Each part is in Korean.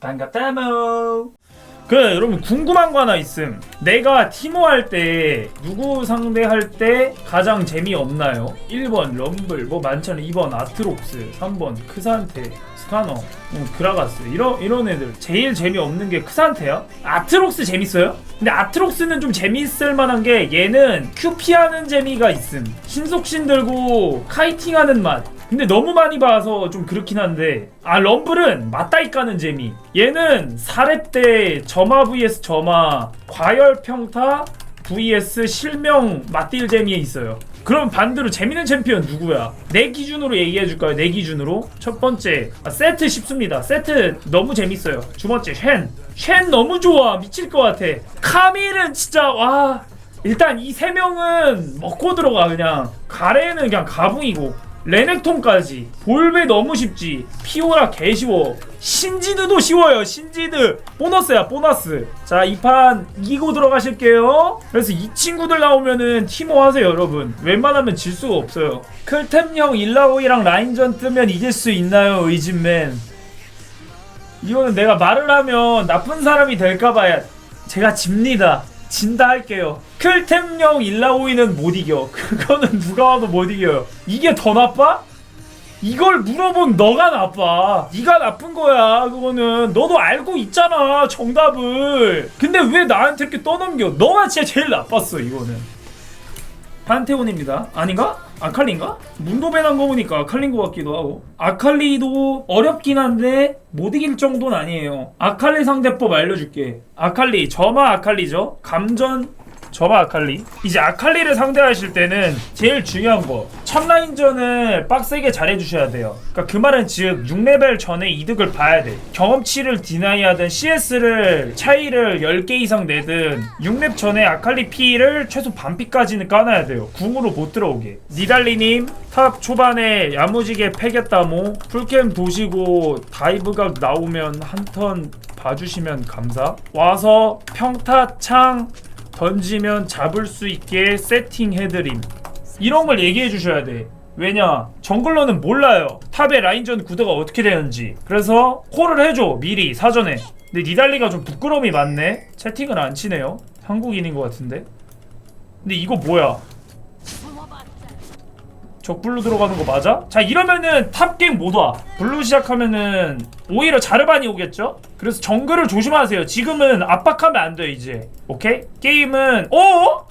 반갑다모. 그래 여러분 궁금한 거 하나 있음. 내가 티모 할 때 누구 상대할 때 가장 재미없나요? 1번 럼블 뭐 많잖아 2번 아트록스 3번 크산테 스카너. 뭐 그라가스. 이런 이런 애들. 제일 재미없는 게 크산테야? 아트록스 재밌어요? 근데 아트록스는 좀 재밌을 만한 게 얘는 큐 피하는 재미가 있음. 신속신 들고 카이팅하는 맛. 근데 너무 많이 봐서 좀 그렇긴 한데. 아 럼블은 맞다이 까는 재미. 얘는 4렙 때 점화 vs 점화 과열 평타 vs 실명 맞딜 재미에 있어요 그럼 반대로 재밌는 챔피언 누구야? 내 기준으로 얘기해 줄까요? 내 기준으로? 첫 번째 아, 세트 쉽습니다. 세트 너무 재밌어요. 두 번째 쉔. 쉔 너무 좋아. 미칠 것 같아. 카밀은 진짜 와. 일단 이 세 명은 먹고 들어가 그냥. 가레는 그냥 가붕이고 레넥톤까지. 볼베 너무 쉽지. 피오라 개쉬워. 신지드도 쉬워요. 신지드. 보너스야 보너스. 자 이 판 이기고 들어가실게요. 그래서 이 친구들 나오면은 티모 하세요 여러분. 웬만하면 질 수가 없어요. 클템형 일라오이랑 라인전 뜨면 이길 수 있나요 의진맨? 이거는 내가 말을 하면 나쁜 사람이 될까봐 제가 집니다. 진다 할게요. 클템형 일라오이는 못 이겨. 그거는 누가 와도 못 이겨요. 이게 더 나빠? 이걸 물어본 너가 나빠. 네가 나쁜 거야. 그거는 너도 알고 있잖아. 정답을. 근데 왜 나한테 이렇게 떠넘겨? 너가 진짜 제일 나빴어. 이거는. 판테온입니다. 아닌가? 아칼리인가? 문도배 난 거 보니까 아칼리인 것 같기도 하고 아칼리도 어렵긴 한데 못 이길 정도는 아니에요 아칼리 상대법 알려줄게 아칼리 점화 아칼리죠 감전 점화 아칼리. 이제 아칼리를 상대하실 때는 제일 중요한 거 첫라인전을 빡세게 잘해주셔야 돼요. 그러니까 그 말은 즉 6레벨 전에 이득을 봐야 돼. 경험치를 디나이하든 CS를 차이를 10개 이상 내든 6렙 전에 아칼리 P를 최소 반피까지는 까놔야 돼요. 궁으로 못 들어오게. 니달리님 탑 초반에 야무지게 패겠다모. 풀캠 도시고 다이브각 나오면 한 턴 봐주시면 감사. 와서 평타 창 던지면 잡을 수 있게 세팅해드림. 이런 걸 얘기해 주셔야 돼. 왜냐? 정글러는 몰라요. 탑의 라인전 구도가 어떻게 되는지. 그래서 콜을 해줘 미리 사전에. 근데 니달리가 좀 부끄러움이 많네. 채팅을 안 치네요. 한국인인 것 같은데. 근데 이거 뭐야 적블루 들어가는 거 맞아? 자 이러면은 탑게임 못 와. 블루 시작하면은 오히려 자르반이 오겠죠? 그래서 정글을 조심하세요. 지금은 압박하면 안 돼 이제. 오케이? 게임은 어?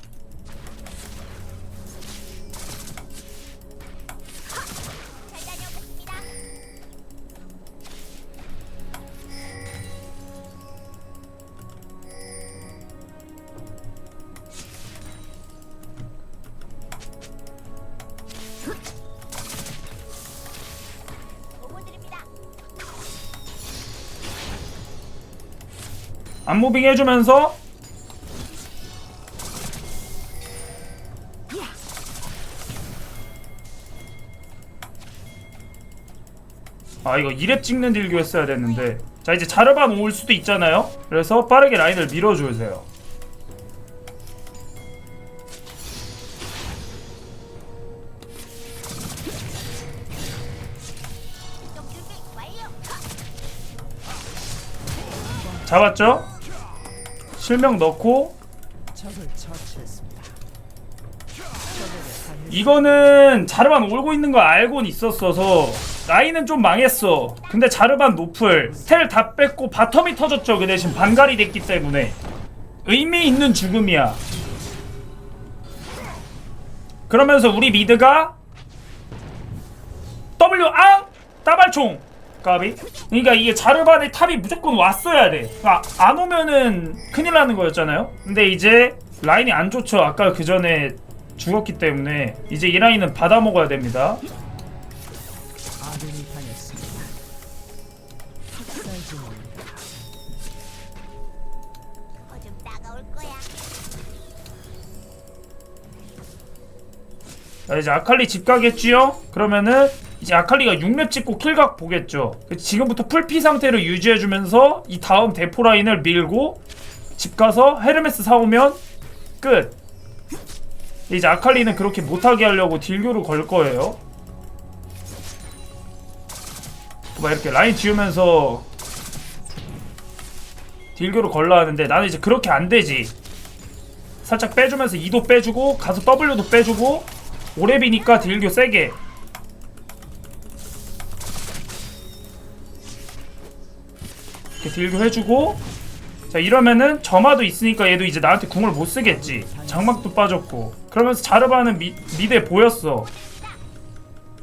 안무빙 해주면서 아 이거 2렙 찍는 딜교 했어야 됐는데. 자 이제 자르반 올 수도 있잖아요. 그래서 빠르게 라인을 밀어주세요. 잡았죠? 실명 넣고 이거는 자르반 올고 있는 거 알고는 있었어서 라인은 좀 망했어. 근데 자르반 노플 스텔 다 뺐고 바텀이 터졌죠. 그 대신 반갈이 됐기 때문에. 의미 있는 죽음이야. 그러면서 우리 미드가 W 앙! 따발총 까비? 그러니까 이게 자르반의 탑이 무조건 왔어야 돼. 그러니까 안 오면은 큰일 나는 거였잖아요? 근데 이제 라인이 안 좋죠. 아까 그 전에 죽었기 때문에 이제 이 라인은 받아 먹어야 됩니다. 자 이제 아칼리 집 가겠지요? 그러면은 이제 아칼리가 6렙 찍고 킬각 보겠죠 지금부터 풀피 상태를 유지해주면서 이 다음 대포 라인을 밀고 집 가서 헤르메스 사오면 끝 이제 아칼리는 그렇게 못하게 하려고 딜교를 걸 거예요 막 이렇게 라인 지우면서 딜교를 걸라 하는데 나는 이제 그렇게 안 되지. 살짝 빼주면서 2도 빼주고 가서 W도 빼주고 오래비니까 딜교 세게. 이렇게 딜교 해주고 자 이러면은 점화도 있으니까 얘도 이제 나한테 궁을 못 쓰겠지. 장막도 빠졌고 그러면서 자르바는 미, 미드에 보였어.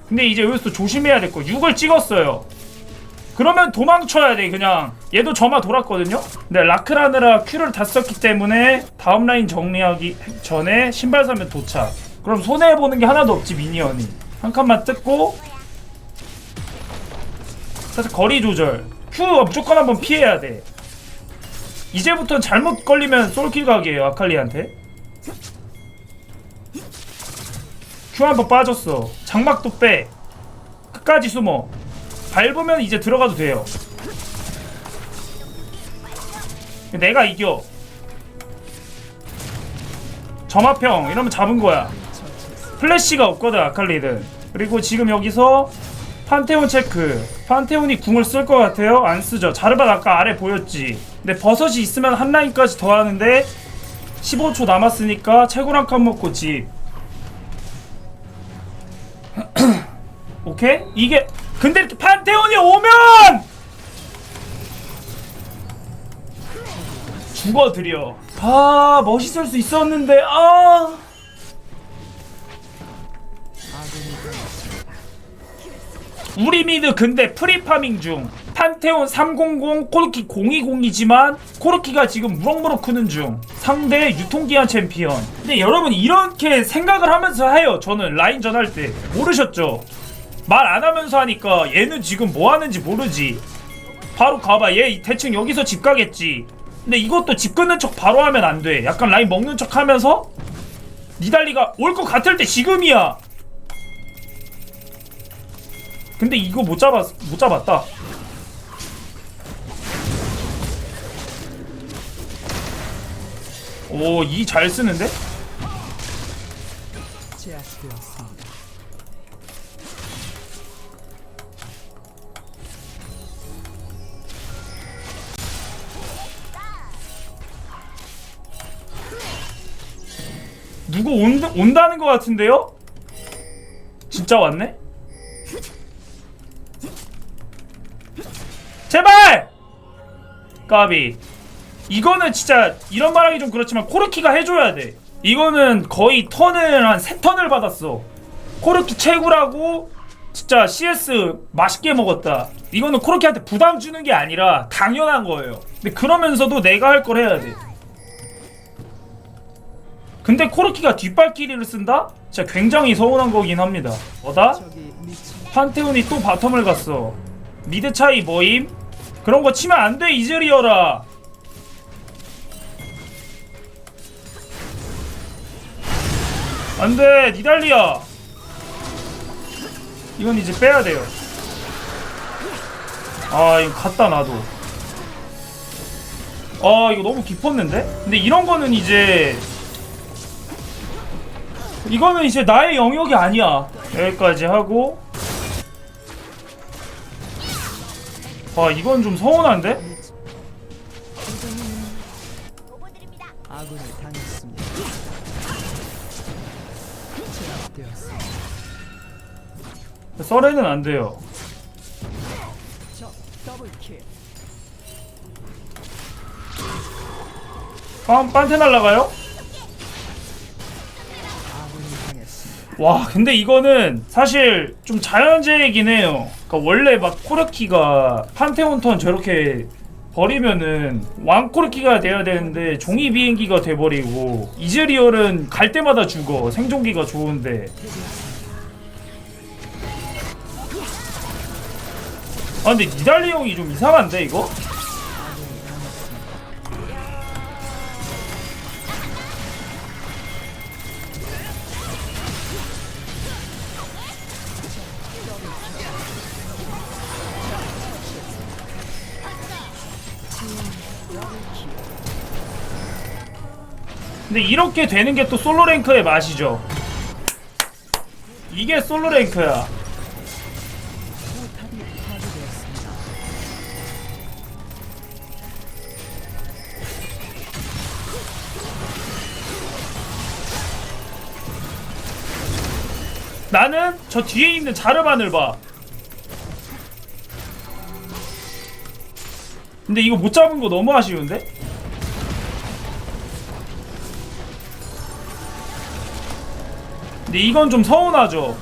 근데 이제 여기서 또 조심해야 될 거. 6을 찍었어요. 그러면 도망쳐야 돼 그냥 얘도 점화 돌았거든요 근데 라크라느라 큐를 다 썼기 때문에 다음 라인 정리하기 전에 신발 사면 도착 그럼 손해보는 게 하나도 없지 미니언이 한 칸만 뜯고 살짝 거리 조절 큐 무조건 한번 피해야 돼 이제부터 잘못 걸리면 솔킬 각이에요 아칼리한테 큐 한번 빠졌어 장막도 빼 끝까지 숨어 밟으면 이제 들어가도 돼요. 내가 이겨. 점화평 이러면 잡은 거야. 플래시가 없거든 아칼리는. 그리고 지금 여기서 판테온 체크. 판테온이 궁을 쓸 것 같아요? 안 쓰죠. 자르반 아까 아래 보였지. 근데 버섯이 있으면 한 라인까지 더 하는데 15초 남았으니까 최고랑 칸 먹고 집. 오케이? 이게 근데 이렇게 판테온이 오면 죽어드려 아 멋있을 수 있었는데 아 우리 미드 근데 프리파밍 중 판테온 300 코르키 020이지만 코르키가 지금 무럭무럭 크는 중 상대 유통기한 챔피언 근데 여러분 이렇게 생각을 하면서 해요 저는 라인전 할 때 모르셨죠 말 안 하면서 하니까 얘는 지금 뭐 하는지 모르지. 바로 가봐. 얘 대충 여기서 집 가겠지. 근데 이것도 집 끊는 척 바로 하면 안 돼. 약간 라인 먹는 척 하면서 니달리가 올 것 같을 때 지금이야. 근데 이거 못 잡았 못 잡았다. 오, 이 잘 쓰는데? 누구 온, 온다는 것 같은데요? 진짜 왔네? 까비 이거는 진짜 이런 말하기 좀 그렇지만 코르키가 해줘야 돼 이거는 거의 턴을 한 3턴을 받았어 코르키 채굴하고 진짜 CS 맛있게 먹었다 이거는 코르키한테 부담 주는 게 아니라 당연한 거예요 근데 그러면서도 내가 할 걸 해야 돼 근데 코르키가 뒷발길이를 쓴다? 진짜 굉장히 서운한 거긴 합니다. 뭐다? 판테온이 또 바텀을 갔어. 미드 차이 뭐임? 그런 거 치면 안 돼, 이즈리어라. 안 돼, 니달리야. 이건 이제 빼야 돼요. 아, 이거 갖다 놔도. 아, 이거 너무 깊었는데? 근데 이런 거는 이제 이거는 이제 나의 영역이 아니야. 여기까지 하고. 아, 이건 좀 서운한데? 아군을 당했습니다. 제압되었습니다. 썰에는 안 돼요. 적 더블킬. 빰, 빤테 날라가요? 아군이 당했습니다. 와, 근데 이거는 사실 좀 자연재해이긴 해요. 그러니까 원래 막 코르키가 판테온 턴 저렇게 버리면은 왕코르키가 돼야 되는데 종이 비행기가 돼버리고 이즈리얼은 갈 때마다 죽어 생존기가 좋은데 아 근데 니달리 형이 좀 이상한데 이거? 근데 이렇게 되는 게 또 솔로 랭크의 맛이죠. 이게 솔로 랭크야. 나는 저 뒤에 있는 자르반을 봐. 근데 이거 못 잡은 거 너무 아쉬운데? 근데 이건 좀 서운하죠.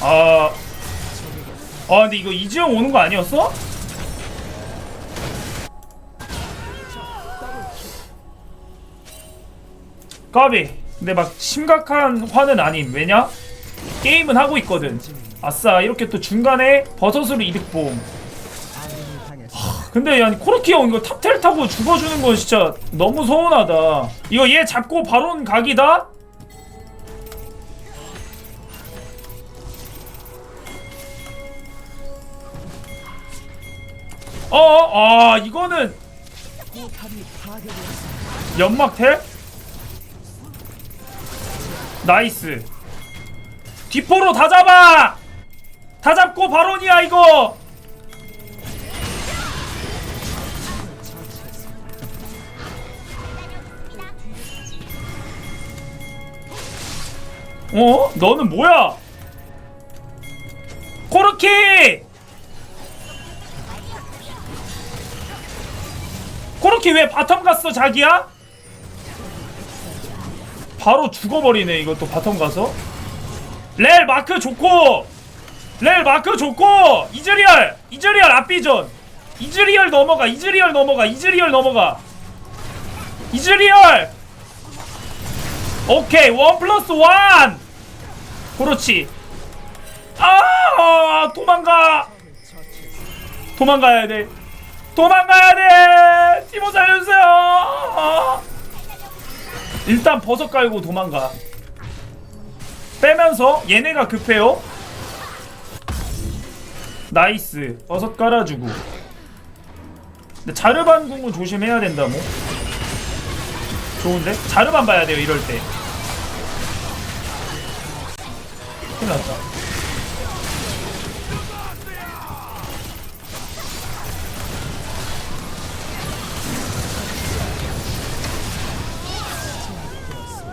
당했습니다. 아, 아 근데 이거 이지영 오는 거 아니었어? 까비. 근데 막 심각한 화는 아님. 왜냐? 게임은 하고 있거든. 아싸 이렇게 또 중간에 버섯으로. 아군이 당했습니다. 근데 아니 코르키 형 이거 탑텔 타고 죽어주는 건 진짜 너무 서운하다. 이거 얘 잡고 바론 각이다? 어, 아 이거는. 연막텔? 나이스. 뒷포로 다 잡아! 다 잡고 바론이야 이거! 어? 너는 뭐야? 코르키! 코르키 왜 바텀 갔어 자기야? 바로 죽어버리네 이것도 바텀 가서. 렐 마크 좋고! 렐 마크 좋고! 이즈리얼! 이즈리얼 앞비전! 이즈리얼 넘어가 이즈리얼 넘어가 이즈리얼 넘어가. 이즈리얼! 오케이 원 플러스 원! 그렇지. 아 도망가. 도망가야 돼 도망가야 돼! 티모 살려주세요! 아. 일단 버섯 깔고 도망가. 빼면서 얘네가 급해요? 나이스. 버섯 깔아주고. 근데 자르반 궁은 조심해야 된다 뭐 좋은데? 자르반 봐야 돼요 이럴 때. 큰일 났다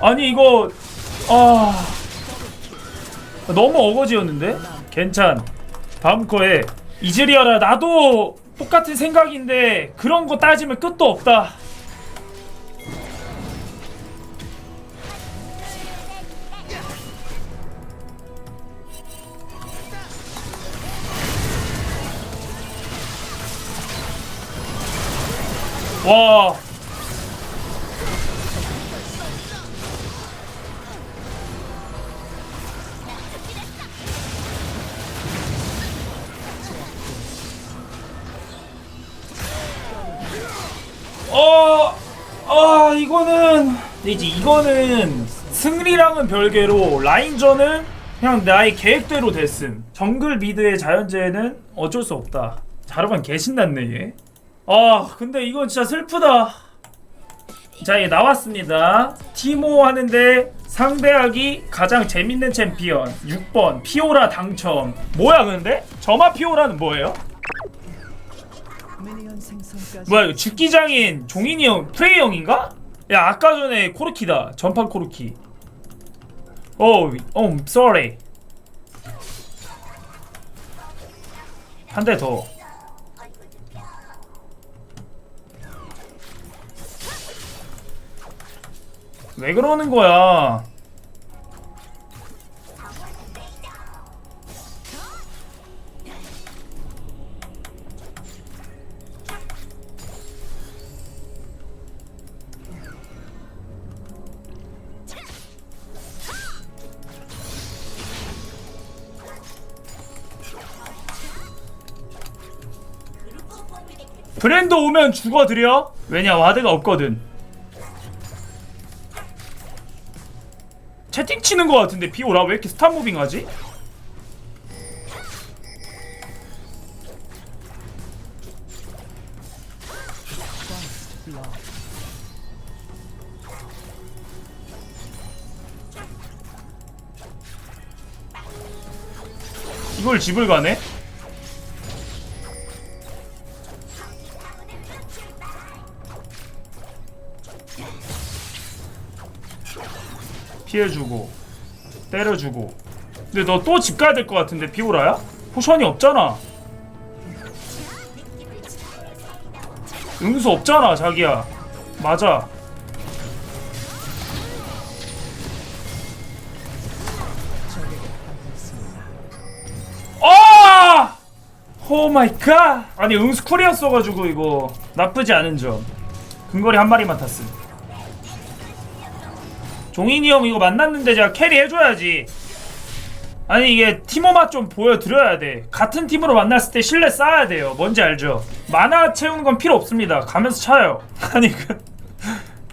아니 이거 아. 너무 어거지였는데? 괜찮. 다음 거에 이즈리아라 나도 똑같은 생각인데 그런 거 따지면 끝도 없다. 와 어, 아 이거는 이제 이거는 승리랑은 별개로 라인전은 그냥 나의 계획대로 됐음. 정글 미드의 자연재해는 어쩔 수 없다. 자르반 개신났네 얘. 아 근데 이건 진짜 슬프다. 자, 얘 나왔습니다. 티모 하는데 상대하기 가장 재밌는 챔피언 6번 피오라 당첨. 뭐야 근데? 점화 피오라는 뭐예요? 뭐야 이거 죽기장인 종인이 형 프레이 형인가? 야 아까 전에 코르키다 전판 코르키 어, 어, sorry 한 대 더. 왜 그러는 거야? 브랜드 오면 죽어드려 왜냐 와드가 없거든 채팅 치는 것 같은데 비오라 왜 이렇게 스타 무빙하지? 이걸 집을 가네? 피해주고 때려주고 근데 너 또 집 가야 될 것 같은데 피오라야? 포션이 없잖아 응수 없잖아 자기야 맞아. 아! 오 마이 갓! 아니 응수 쿨이었어가지고 이거 나쁘지 않은 점 근거리 한 마리만 탔음 종인이 형 이거 만났는데 제가 캐리 해줘야지. 아니 이게 팀워 맛좀 보여드려야 돼. 같은 팀으로 만났을 때 신뢰 쌓아야 돼요. 뭔지 알죠? 만화 채우는 건 필요 없습니다. 가면서 차요. 아니 그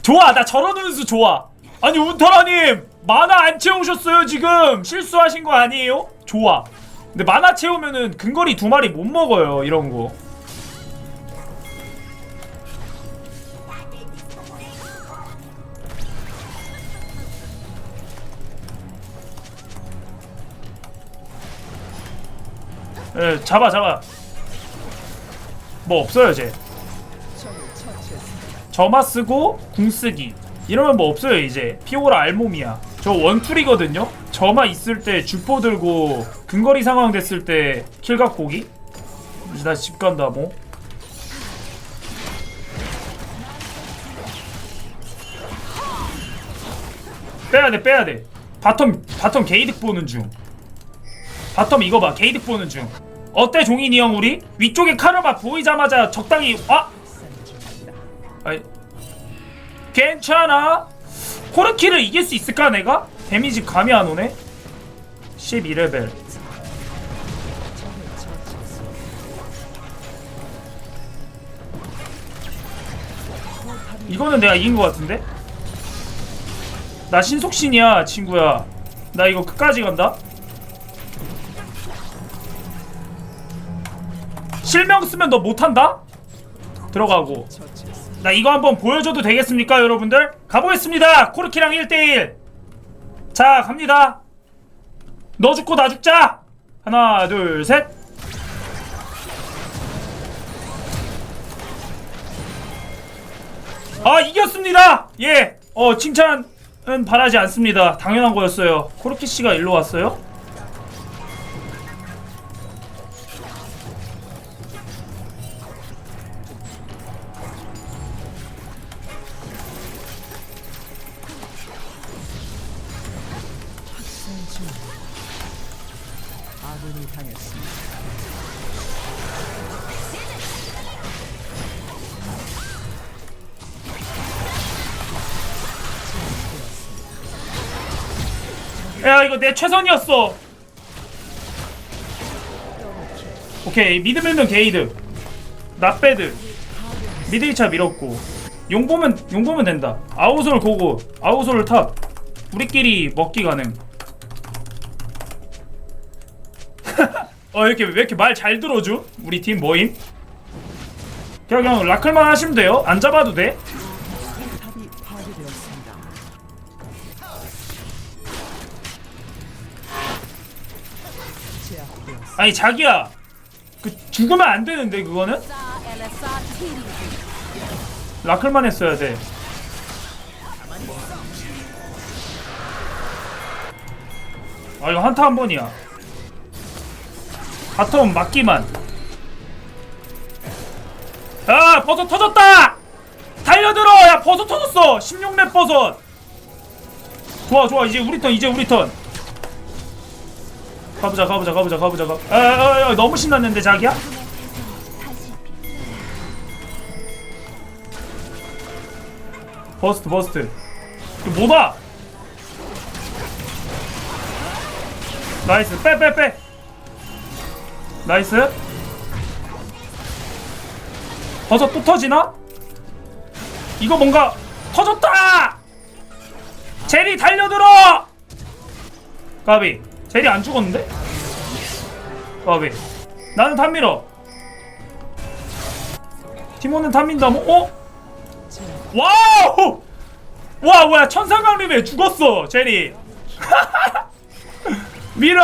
좋아. 나 저런 운수 좋아. 아니 운터라님! 만화 안 채우셨어요 지금? 실수하신 거 아니에요? 좋아. 근데 만화 채우면은 근거리 두 마리 못 먹어요 이런 거 예, 잡아 잡아. 뭐 없어요 쟤. 점화 쓰고 궁 쓰기. 이러면 뭐 없어요 이제. 피오라 알몸이야. 저 원툴이거든요? 점화 있을 때 주포 들고 근거리 상황 됐을 때 킬각 고기? 이제 다시 집 간다 뭐. 빼야돼 빼야돼. 바텀 바텀 게이득 보는 중. 바텀 이거 봐 게이득 보는 중 어때 종인이 형 우리? 위쪽에 카르마 보이자마자 적당히 아 아이. 괜찮아? 코르키를 이길 수 있을까 내가? 데미지 감이 안 오네. 12레벨. 적을 처치했습니다. 이거는 내가 이긴 것 같은데? 나 신속신이야 친구야. 나 이거 끝까지 간다 실명 쓰면 너 못한다? 들어가고. 나 이거 한번 보여줘도 되겠습니까 여러분들? 가보겠습니다. 코르키랑 1대1 자 갑니다. 너 죽고 나 죽자. 하나 둘셋. 아 이겼습니다. 예어 칭찬은 바라지 않습니다. 당연한 거였어요. 코르키 씨가 일로 왔어요? 내 최선이었어. 오케이 미드 밀면 게이드. 나배드 미드 2차 밀었고. 용 보면 용 보면 된다. 아우솔 고고. 아우솔 탑. 우리끼리 먹기 가능. 어 이렇게 왜 이렇게 말 잘 들어줘? 우리 팀 모임? 그냥 그냥 라클만 하시면 돼요. 안 잡아도 돼 아니 자기야 그 죽으면 안 되는데 그거는 라클만 했어야 돼. 아 이거 한타 한 번이야. 바텀 맞기만. 야 버섯 터졌다. 달려들어. 야 버섯 터졌어. 16렙 버섯. 좋아 좋아 이제 우리 턴 이제 우리 턴. 가보자 가보자 가보자 가보자. 가. 아, 아, 아, 너무 신났는데 자기야? 버스트 버스트. 이거 뭐다 나이스. 빼 빼 빼. 나이스. 버섯 또 터지나? 이거 뭔가 터졌다! 제리 달려들어! 까비 제리 안 죽었는데? 까비 나는 탑 밀어 티모는 탑 민다 뭐? 어? 와우! 와 뭐야 천상강림에 죽었어 제리 밀어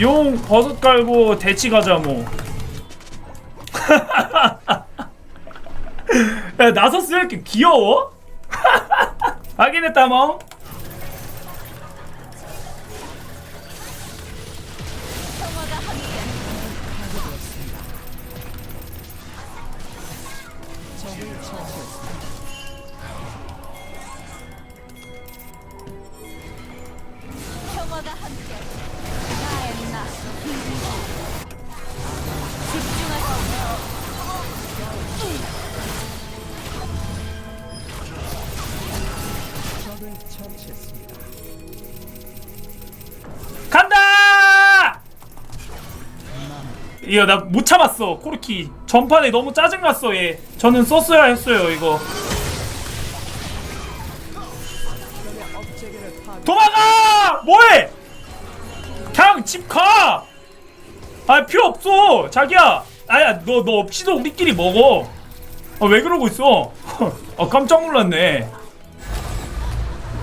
용 버섯 깔고 대치 가자 뭐. 야 나서스 왜 이렇게 귀여워? 확인했다 뭐. 이거 나 못 참았어. 코르키 전판에 너무 짜증났어. 얘 저는 썼어야 했어요 이거. 도망가! 뭐해? 그냥 집 가! 아 필요 없어. 자기야. 아야 너 너 없이도 우리끼리 먹어. 아 왜 그러고 있어? 아 깜짝 놀랐네.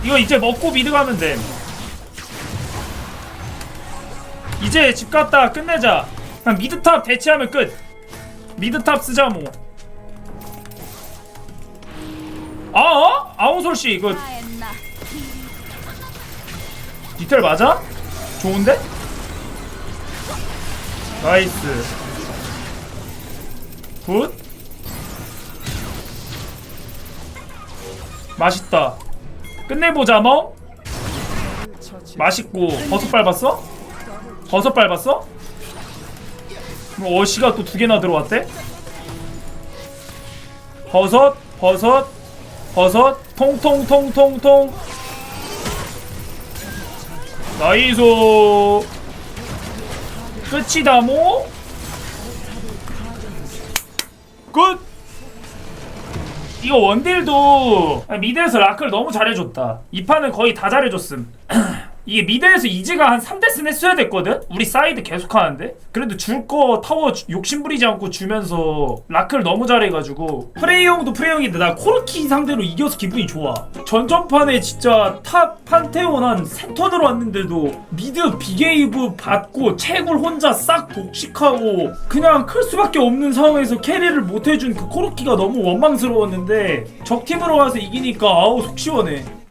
이거 이제 먹고 미드 가면 돼. 이제 집 갔다 끝내자 그냥 미드탑 대치하면 끝 미드탑 쓰자 뭐 아, 어? 아우솔씨 이거 디테일 맞아? 좋은데? 나이스 굿 맛있다 끝내보자 뭐 처치. 맛있고 버섯 밟았어? 버섯 밟았어? 어시가 또 두 개나 들어왔대? 버섯 버섯 버섯 통통통통통. 나이스 끝이다 뭐? 끝! 이거 원딜도 미드에서 라크를 너무 잘해줬다. 이 판은 거의 다 잘해줬음 이게 미드에서 이즈가 한 3대스 했어야 됐거든? 우리 사이드 계속 하는데? 그래도 줄 거 타워 주- 욕심부리지 않고 주면서 라크를 너무 잘해가지고 프레이형도 프레이형인데 나 코르키 상대로 이겨서 기분이 좋아 전전판에 진짜 탑 판테온 한 3턴으로 왔는데도 미드 비게이브 받고 채굴 혼자 싹 독식하고 그냥 클 수밖에 없는 상황에서 캐리를 못해준 그 코르키가 너무 원망스러웠는데 적팀으로 가서 이기니까 아우 속 시원해